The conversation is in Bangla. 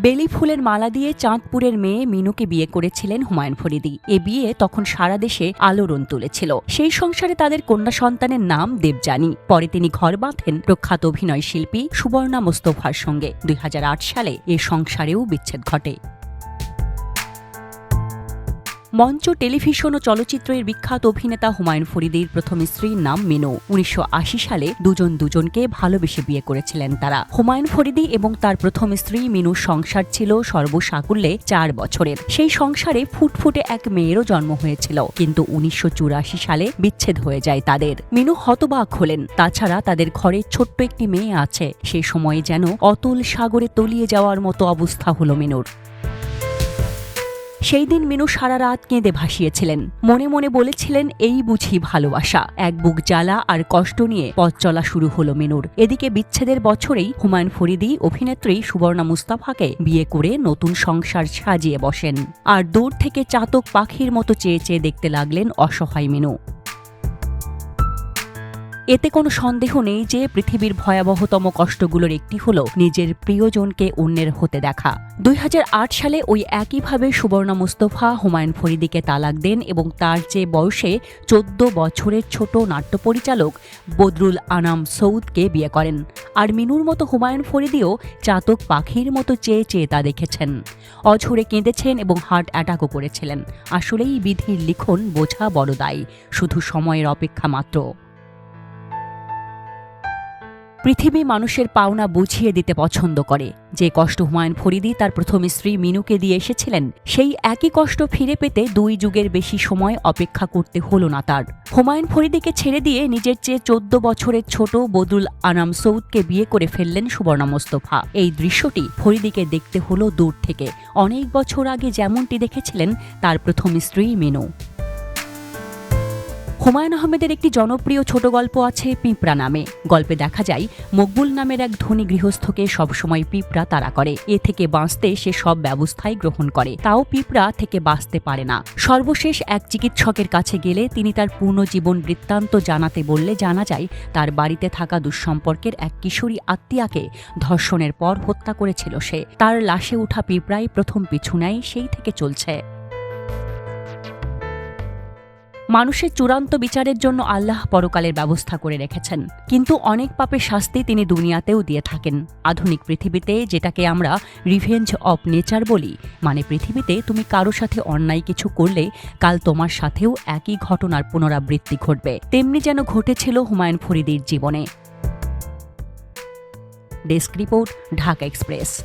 বেলি ফুলের মালা দিয়ে চাঁদপুরের মেয়ে মিনুকে বিয়ে করেছিলেন হুমায়ুন ফরিদি। এ বিয়ে তখন সারা দেশে আলোড়ন তুলেছিল। সেই সংসারে তাদের কন্যা সন্তানের নাম দেবযানী। পরে তিনি ঘর বাঁধেন প্রখ্যাত অভিনয় শিল্পী সুবর্ণা মোস্তফার সঙ্গে। দুই হাজার আট সালে এ সংসারেও বিচ্ছেদ ঘটে। মঞ্চ টেলিভিশন ও চলচ্চিত্রের বিখ্যাত অভিনেতা হুমায়ুন ফরিদির প্রথম স্ত্রীর নাম মিনু। উনিশশো সালে দুজন দুজনকে ভালোবেসে বিয়ে করেছিলেন তারা। হুমায়ুন ফরিদি এবং তার প্রথম স্ত্রী মিনুর সংসার ছিল সর্বসাকুল্যে চার বছরের। সেই সংসারে ফুটফুটে এক মেয়েরও জন্ম হয়েছিল, কিন্তু উনিশশো চুরাশি সালে বিচ্ছেদ হয়ে যায় তাদের। মিনু হতবাক হলেন, তাছাড়া তাদের ঘরে ছোট্ট একটি মেয়ে আছে। সে সময়ে যেন অতুল সাগরে তলিয়ে যাওয়ার মতো অবস্থা হলো মিনুর। সেই দিন মিনু সারা রাত কেঁদে ভাসিয়েছিলেন। মনে মনে বলেছিলেন, এই বুঝি ভালোবাসা। এক বুক জ্বালা আর কষ্ট নিয়ে পথ চলা শুরু হলো মিনুর। এদিকে বিচ্ছেদের বছরেই হুমায়ুন ফরিদি, অভিনেত্রী সুবর্ণা মুস্তাফাকে বিয়ে করে নতুন সংসার সাজিয়ে বসেন। আর দূর থেকে চাতক পাখির মতো চেয়ে চেয়ে দেখতে লাগলেন অসহায় মিনু। এতে কোনো সন্দেহ নেই যে পৃথিবীর ভয়াবহতম কষ্টগুলোর একটি হল নিজের প্রিয়জনকে অন্যের হতে দেখা। দুই হাজার আট সালে ওই একইভাবে সুবর্ণা মুস্তফা, হুমায়ুন ফরিদিকে তালাক দেন এবং তার চেয়ে বয়সে চোদ্দ বছরের ছোট নাট্য পরিচালক বদরুল আনাম সৌদকে বিয়ে করেন। আর মিনুর মতো হুমায়ুন ফরিদিও চাতক পাখির মতো চেয়ে চেয়ে তা দেখেছেন। অঝরে কেঁদেছেন এবং হার্ট অ্যাটাকও করেছিলেন। আসলেই বিধির লিখন বোঝা বড় দায়ী, শুধু সময়ের অপেক্ষা মাত্র। পৃথিবী মানুষের পাওনা বুঝিয়ে দিতে পছন্দ করে। যে কষ্ট হুমায়ুন ফরিদি তার প্রথম স্ত্রী মিনুকে দিয়ে এসেছিলেন, সেই একই কষ্ট ফিরে পেতে দুই যুগের বেশি সময় অপেক্ষা করতে হলো না তার। হুমায়ুন ফরিদিকে ছেড়ে দিয়ে নিজের চেয়ে চোদ্দ বছরের ছোট বদুল আনাম সৌদকে বিয়ে করে ফেললেন সুবর্ণা মোস্তফা। এই দৃশ্যটি ফরিদিকে দেখতে হলো দূর থেকে। অনেক বছর আগে যেমনটি দেখেছিলেন, তার প্রথম স্ত্রী মিনু। হুমায়ুন আহমেদের একটি জনপ্রিয় ছোট গল্প আছে পিঁপড়া নামে। গল্পে দেখা যায়, মকবুল নামের এক ধনী গৃহস্থকে সবসময় পিঁপড়া তাড়া করে। এ থেকে বাঁচতে সে সব ব্যবস্থাই গ্রহণ করে। তাও পিঁপড়া থেকে বাঁচতে পারে না। সর্বশেষ এক চিকিৎসকের কাছে গেলে তিনি তার পূর্ণ জীবন বৃত্তান্ত জানাতে বললে জানা যায়, তার বাড়িতে থাকা দুঃসম্পর্কের এক কিশোরী আত্মীয়াকে ধর্ষণের পর হত্যা করেছিল সে। তার লাশে উঠা পিঁপড়াই প্রথম পিছু নেয়, সেই থেকে চলছে। মানুষের চূড়ান্ত বিচারের জন্য আল্লাহ পরকালের ব্যবস্থা করে রেখেছেন। কিন্তু অনেক পাপের শাস্তি তিনি দুনিয়াতেও দিয়ে থাকেন। আধুনিক পৃথিবীতে যেটাকে আমরা রিভেঞ্জ অফ নেচার বলি মানে পৃথিবীতে তুমি কারও সাথে অন্যায় কিছু করলে, কাল তোমার সাথেও একই ঘটনার পুনরাবৃত্তি ঘটবে। তেমনি যেন ঘটেছিল হুমায়ুন ফরিদির জীবনে। Desk report, Dhaka express.